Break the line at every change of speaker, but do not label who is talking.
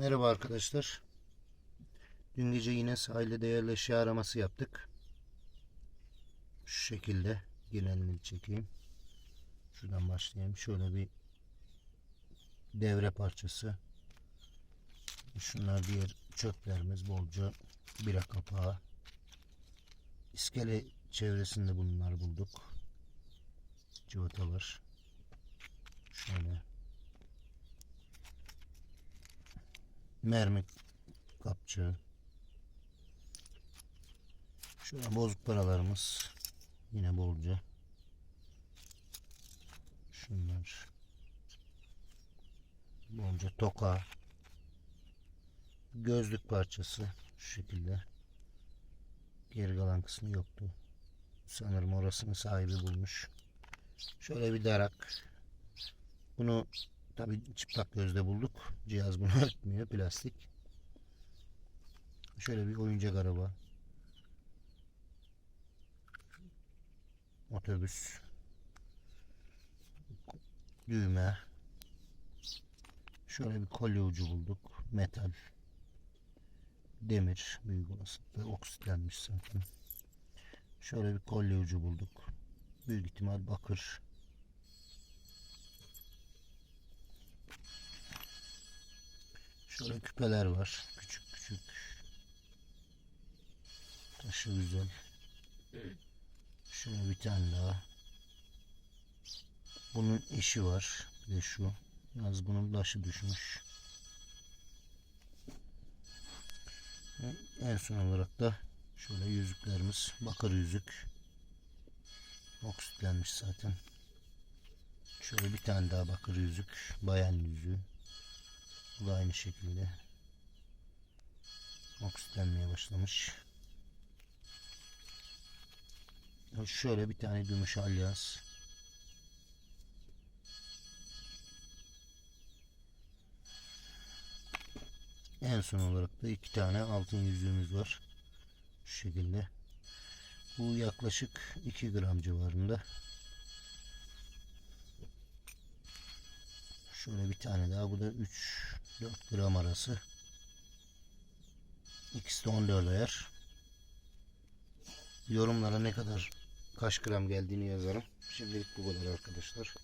Merhaba arkadaşlar. Dün gece yine sahilde değerli eşya araması yaptık. Şu şekilde genelini çekeyim. Şuradan başlayayım. Şöyle bir devre parçası. Şunlar diğer çöplerimiz bolca bira kapağı. İskele çevresinde bunlar bulduk. Civatalar. Şöyle mermi kapçığı. Şöyle bozuk paralarımız yine bolca. Şunlar. Bolca toka. Gözlük parçası şu şekilde. Geri kalan kısmı yoktu. Sanırım orasını sahibi bulmuş. Şöyle bir darak. Bunu Tabi çıplak gözle bulduk. Cihaz bunu örtmüyor. Plastik. Şöyle bir oyuncak araba. Otobüs. Düğme. Şöyle bir kolye ucu bulduk. Metal. Demir. Büyük olasılıkla oksitlenmiş zaten. Şöyle bir kolye ucu bulduk. Büyük ihtimal bakır. Şöyle küpeler var. Küçük küçük. Taşı güzel. Şöyle bir tane daha. Bunun eşi var. Bir de şu. Yalnız bunun taşı düşmüş. En son olarak da şöyle yüzüklerimiz. Bakır yüzük. Oksitlenmiş zaten. Şöyle bir tane daha bakır yüzük. Bayan yüzüğü. Bu da aynı şekilde oksitlenmeye başlamış. Şöyle bir tane gümüş alyaz. En son olarak da iki tane altın yüzüğümüz var. Şu şekilde. Bu yaklaşık 2 gram civarında. Şöyle bir tane daha. Bu da 3 4 gram arası. İkisi de 14 ayar. Yorumlara ne kadar kaç gram geldiğini yazarım. Şimdilik bu kadar arkadaşlar.